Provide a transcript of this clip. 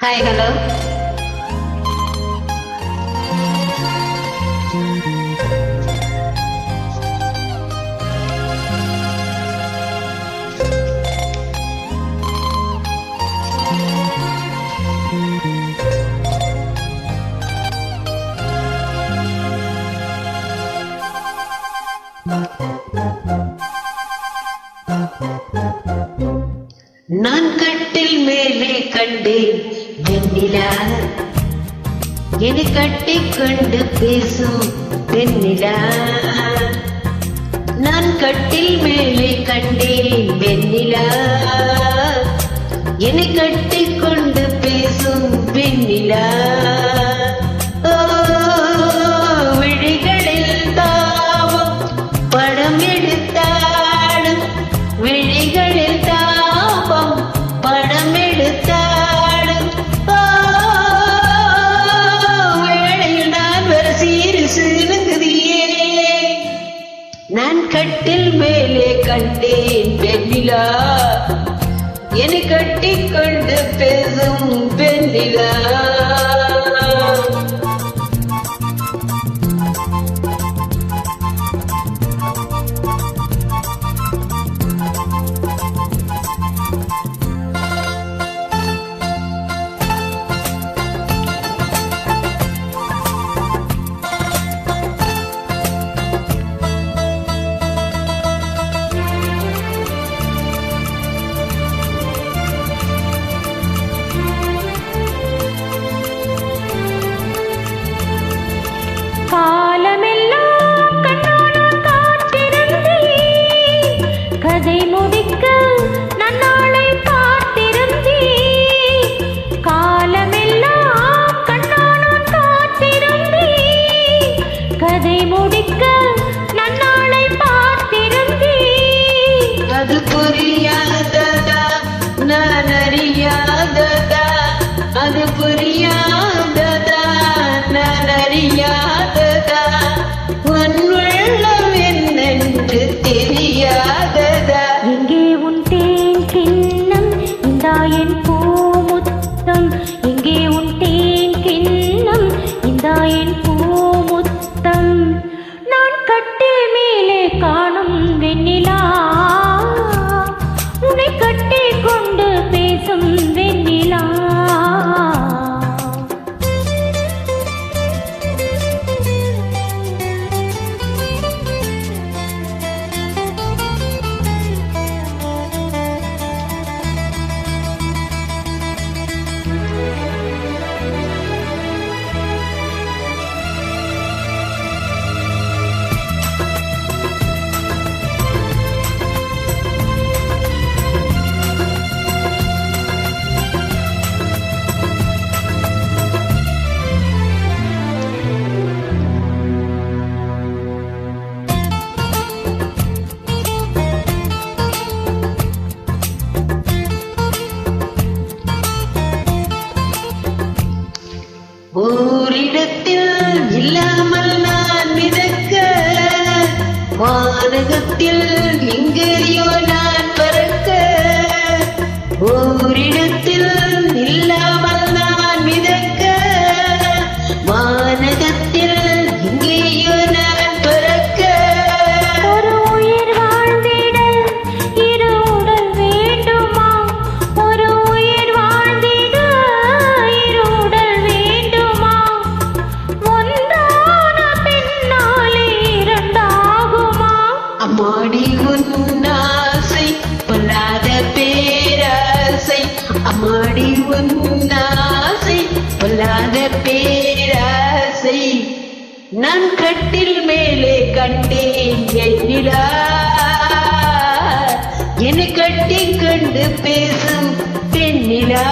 Hi hello நான் கட்டில் மேலே கண்டேன். வெண்ணிலா என்னை கட்டி கொண்டு பேசும் வெண்ணிலா நான் கட்டில் மேலே கண்டேன் வெண்ணிலா. என்னை கட்டி கட்டில் மேலே கண்டேன் பெண்ணிலா என கட்டிக்கொண்டு பேசும் பெண்ணிலா இல்லாமல் நான் மிதக்க வானகத்தில் எங்கேயோ நான் பறக்க. ஓரிடத்தில் அம்மாடி உன்னாசை பொல்லாத பேராசை அம்மாடி உன்னாசை பொல்லாத பேராசை நான் கட்டில் மேலே கண்டேன் எண்ணிலா என்னை கட்டி கண்டு பேசும் பெண்ணிலா